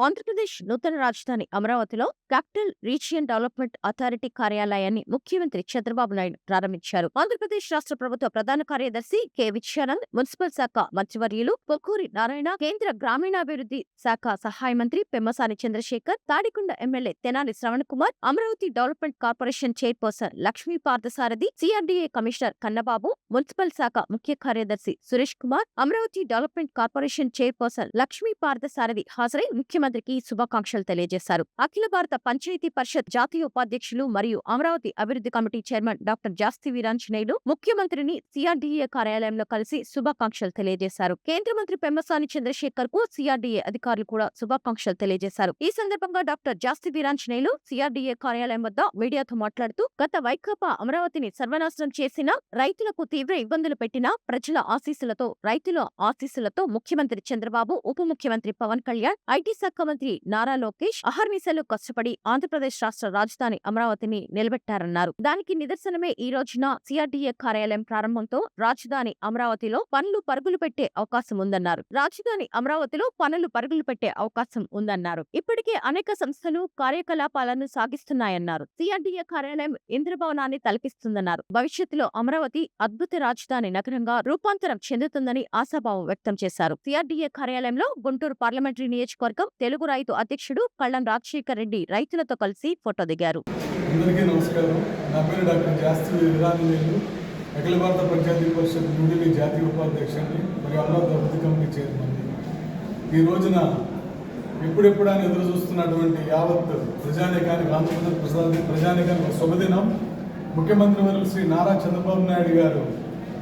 ఆంధ్రప్రదేశ్ నూతన రాజధాని అమరావతిలో క్యాపిటల్ రీజియన్ డెవలప్మెంట్ అథారిటీ కార్యాలయాన్ని ముఖ్యమంత్రి చంద్రబాబు నాయుడు ప్రారంభించారు. ఆంధ్రప్రదేశ్ రాష్ట్ర ప్రభుత్వ ప్రధాన కార్యదర్శి కె. విజయానంద్ మున్సిపల్ శాఖ మంత్రివర్యులు పొక్కూరి నారాయణ కేంద్ర గ్రామీణాభివృద్ధి శాఖ సహాయ మంత్రి Pemmasani Chandrasekhar Tadikonda MLA Tenali Sravan Kumar Amaravati development corporation chairperson Lakshmi Parthasarathi CRDA commissioner Kannababu municipal శాఖ ముఖ్య కార్యదర్శి Suresh Kumar Amaravati development corporation chairperson Lakshmi Parthasarathi హాజరై ముఖ్యమంత్రికి శుభాకాంక్షలు తెలియజేశారు. అఖిల భారత పంచాయతీ పరిషత్ జాతీయ ఉపాధ్యక్షులు మరియు అమరావతి అభివృద్ధి committee chairman doctor Jasti Veeranjaneyulu ముఖ్యమంత్రిని సిఆర్డీఏ కార్యాలయంలో కలిసి శుభాకాంక్షలు తెలియజేశారు. కేంద్ర మంత్రి పెమ్మసాని చంద్రశేఖర్కు సిఆర్డీఏ అధికారులు కూడా శుభాకాంక్షలు తెలియజేశారు. ఈ సందర్భంగా డాక్టర్ జాస్తి వీరాంజనేయులు సిఆర్డీఏ కార్యాలయం వద్ద మీడియాతో మాట్లాడుతూ గత వైకాపా అమరావతిని సర్వనాశనం చేసిన రైతులకు తీవ్ర ఇబ్బందులు పెట్టిన ప్రజల ఆశీస్సులతో రైతుల ఆశీస్సులతో ముఖ్యమంత్రి చంద్రబాబు ఉప ముఖ్యమంత్రి పవన్ కళ్యాణ్ ఐటీ శాఖ మంత్రి నారా లోకేష్ అహర్నిశలు కష్టపడి ఆంధ్రప్రదేశ్ రాష్ట్ర రాజధాని అమరావతిని నిలబెట్టారన్నారు. దానికి నిదర్శనమే ఈ రోజున సిఆర్డీఏ కార్యాలయం ప్రారంభంతో రాజధాని అమరావతిలో పనులు పరుగులు పెట్టే అవకాశం ఉందన్నారు. రాజధాని అమరావతిలో పనులు పరుగులు పెట్టే అవకాశం ఉందన్నారు. ఇప్పటికే అనేక సంస్థలు కార్యకలాపాలను సాగిస్తున్నాయన్నారు. సిఆర్డీఏ కార్యాలయం ఇంద్రభవనాన్ని తలపిస్తుందన్నారు. భవిష్యత్తులో అమరావతి అద్భుత రాజధాని నగరంగా రూపాంతరం చెందుతుందని ఆశాభావం వ్యక్తం చేశారు. సిఆర్డీఏ కార్యాలయంలో గుంటూరు పార్లమెంటరీ నియోజకవర్గం తెలుగు రైతు అధ్యక్షుడు కళ్ళం రాజశేఖర్ రెడ్డి రైతులతో కలిసి ఫోటో దిగారు. అందరికీ నమస్కారం. నా పేరు డాక్టర్ జాస్తి నేను అఖిల భారత పంచాయతీ పరిషత్ న్యూఢిల్లీ జాతీయ ఉపాధ్యక్షుడిని మరియు అమరావతి అభివృద్ధి కమిటీ చైర్మన్ ఈ రోజున ఎప్పుడెప్పుడని ఎదురు చూస్తున్నటువంటి యావత్ ప్రజానికానికి ఆంధ్రప్రదేశ్ ప్రజా ప్రజానికానికి ఒక శుభదినం. ముఖ్యమంత్రి వర్యులు శ్రీ నారా చంద్రబాబు నాయుడు గారు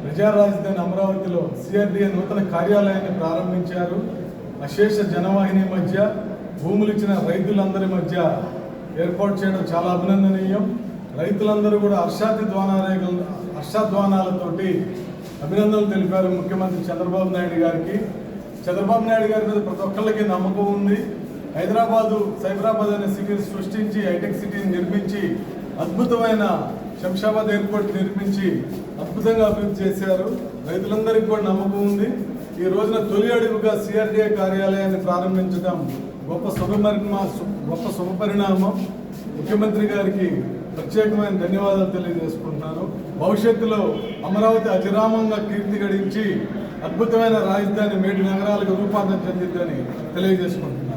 ప్రజా రాజధాని అమరావతిలో సిఆర్డీఏ నూతన కార్యాలయాన్ని ప్రారంభించారు. అశేష జనవాహిని మధ్య భూములు ఇచ్చిన రైతులందరి మధ్య ఏర్పాటు చేయడం చాలా అభినందనీయం. రైతులందరూ కూడా హర్షాది ద్వానాలు హర్షధ్వానాలతోటి అభినందనలు తెలిపారు ముఖ్యమంత్రి చంద్రబాబు నాయుడు గారికి. చంద్రబాబు నాయుడు గారి మీద ప్రతి ఒక్కళ్ళకి నమ్మకం ఉంది. హైదరాబాదు సైబరాబాద్ అనే సిటీని సృష్టించి హైటెక్ సిటీని నిర్మించి అద్భుతమైన శంషాబాద్ ఎయిర్పోర్ట్ నిర్మించి అద్భుతంగా అభివృద్ధి చేశారు. రైతులందరికీ కూడా నమ్మకం ఉంది. ఈ రోజున తొలి అడుగుగా సిఆర్డీఏ కార్యాలయాన్ని ప్రారంభించడం గొప్ప శుభపరిణా గొప్ప శుభపరిణామం. ముఖ్యమంత్రి గారికి ప్రత్యేకమైన ధన్యవాదాలు తెలియజేసుకుంటున్నాను. భవిష్యత్తులో అమరావతి అతిరామంగా కీర్తి గడించి అద్భుతమైన రాజధాని మేటి నగరాలకు రూపాంతరం చెందిద్దని తెలియజేసుకుంటున్నాను.